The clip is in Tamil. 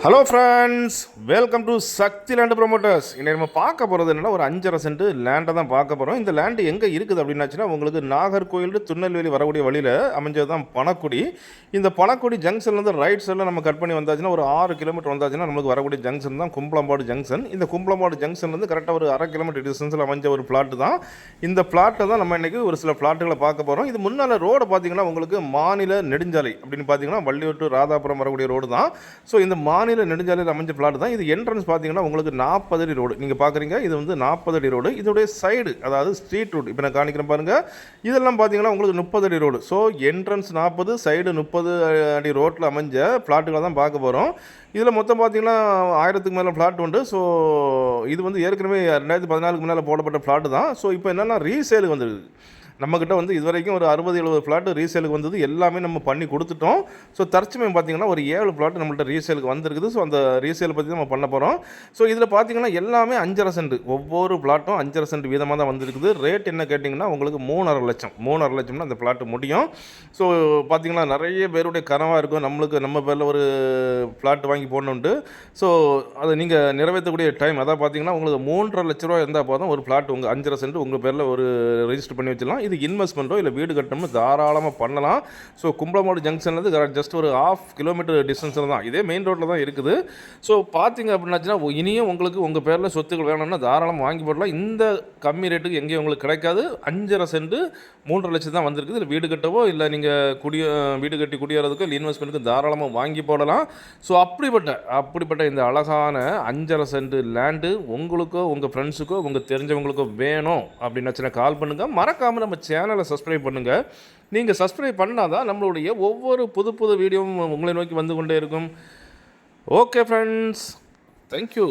Hello friends welcome to Shakthi land promoters இன்னைக்கு நம்ம பார்க்க போகிறது என்னென்னா ஒரு அஞ்சரை சென்ட் லேண்டை தான் பார்க்க போகிறோம் இந்த லேண்டு எங்கே இருக்குது அப்படின்னாச்சுன்னா உங்களுக்கு நாகர்கோயில் திருநெல்வேலி வரக்கூடிய வழியில் அமைஞ்சது தான் பணக்குடி இந்த பணக்குடி ஜங்ஷன்லேருந்து ரைட் சைடில் நம்ம கட் பண்ணி வந்தாச்சுன்னா ஒரு ஆறு கிலோமீட்டர் வந்தாச்சுன்னா நமக்கு வரக்கூடிய ஜங்ஷன் தான் கும்பலம்பாடு ஜங்ஷன் இந்த கும்பலம்பாடு ஜங்ஷன்லேருந்து கரெக்டாக ஒரு அரை கிலோமீட்டர் டிஸ்டன்ஸில் அமைஞ்ச ஒரு பிளாட் தான். இந்த பிளாட்டை தான் நம்ம இன்றைக்கி ஒரு சில பிளாட்டுகளை பார்க்க போகிறோம் இது முன்னால் ரோடு பார்த்திங்கன்னா உங்களுக்கு மாநில நெடுஞ்சாலை அப்படின்னு பார்த்தீங்கன்னா வள்ளியூர் டு ராதாபுரம் வரக்கூடிய ரோடு தான். ஸோ இந்த மாநில நெடுஞ்சாலையில் அமைஞ்ச பிளாட் தான். இது என்ட்ரன்ஸ் பார்த்தீங்கன்னா உங்களுக்கு நாற்பது அடி ரோடு நீங்கள் பார்க்குறீங்க இது வந்து நாற்பது அடி ரோடு இதோடைய சைடு அதாவது ஸ்ட்ரீட் ரோடு இப்போ நான் காணிக்கிறேன் பாருங்கள் இதெல்லாம் பார்த்தீங்கன்னா உங்களுக்கு முப்பது அடி ரோடு ஸோ என்ட்ரன்ஸ் நாற்பது சைடு முப்பது அடி ரோட்டில் அமைஞ்ச பிளாட்டுகளை தான் பார்க்க போகிறோம் இதில் மொத்தம் பார்த்தீங்கன்னா ஆயிரத்துக்கு மேலே ஃப்ளாட் உண்டு. ஸோ இது வந்து ஏற்கனவே ரெண்டாயிரத்தி பதினாலுக்கு முன்னால் போடப்பட்ட ஃப்ளாட்டு தான். ஸோ இப்போ என்னென்னா ரீசேலுக்கு வந்துருக்குது நம்மக்கிட்ட வந்து இது வரைக்கும் ஒரு அறுபது எழுபது ஃப்ளாட்டு ரீசேலுக்கு வந்தது எல்லாமே நம்ம பண்ணி கொடுத்துட்டோம். ஸோ தற்சமயம் பார்த்தீங்கன்னா ஒரு ஏழு ஃப்ளாட் நம்மள்ட்ட ரீசேலுக்கு வந்திருக்குது. ஸோ அந்த ரீசேல் பற்றி நம்ம பண்ண போகிறோம் ஸோ இதில் பார்த்தீங்கன்னா எல்லாமே அஞ்சரை சென்ட் ஒவ்வொரு ஃப்ளாட்டும் அஞ்சரை சென்ட் வீதமாக தான் வந்திருக்குது. ரேட் என்ன கேட்டிங்கன்னா உங்களுக்கு மூணரை லட்சம். மூணரை லட்சம்னா அந்த ஃப்ளாட்டு முடியும். ஸோ பார்த்தீங்கன்னா நிறைய பேருடைய கனவாக இருக்கும். நம்மளுக்கு நம்ம பேரில் ஒரு ஃப்ளாட் வாங்கி போடணுன்ட்டு ஸோ அதை நீங்கள் நிறைவேற்றக்கூடிய டைம் அதான் பார்த்தீங்கன்னா உங்களுக்கு மூன்றரை லட்ச ரூபா இருந்தால் போதும் ஒரு ஃப்ளாட் உங்கள் அஞ்சரை சென்ட் உங்கள் பேரில் ஒரு ரெஜிஸ்டர் பண்ணி வச்சிடலாம். இது இன்வெஸ்ட்மெண்ட்டோ இல்லை வீடு கட்டணும்னு தாராளமாக பண்ணலாம். ஸோ கும்பலமோடு ஜங்ஷன்லேருந்து ஜஸ்ட் ஒரு ஆஃப் கிலோமீட்டர் டிஸ்டன்ஸில் தான். இதே மெயின் ரோட்டில் தான் இருக்குது. ஸோ பார்த்தீங்க அப்படின்னாச்சுன்னா இனியும் உங்களுக்கு உங்கள் பேரில் சொத்துக்கள் வேணும்னா தாராளமாக வாங்கி போடலாம். இந்த கம்மி ரேட்டுக்கு எங்கேயும் உங்களுக்கு கிடைக்காது. அஞ்சரை சென்ட் மூன்றரை லட்சம் தான் வந்திருக்குது இல்லை வீடு கட்டவோ இல்லை நீங்கள் குடிய வீடு கட்டி குடியேறதுக்கோ இல்லை இன்வெஸ்ட்மெண்ட்டுக்கு தாராளமாக வாங்கி போடலாம். ஸோ அப்படிப்பட்ட அப்படிப்பட்ட இந்த அழகான அஞ்சரை சென்ட் லேண்டு உங்களுக்கோ உங்கள் ஃப்ரெண்ட்ஸுக்கோ உங்கள் தெரிஞ்சவங்களுக்கோ வேணும். அப்படின்னாச்சுன்னா கால் பண்ணுங்கள் மறக்காமல் நம்ம சேனலை சப்ஸ்கிரைப் பண்ணுங்கள் நீங்கள் சப்ஸ்கிரைப் பண்ணால் தான் நம்மளுடைய ஒவ்வொரு புது புது வீடியோவும் உங்களை நோக்கி வந்து கொண்டே இருக்கும். Okay friends thank you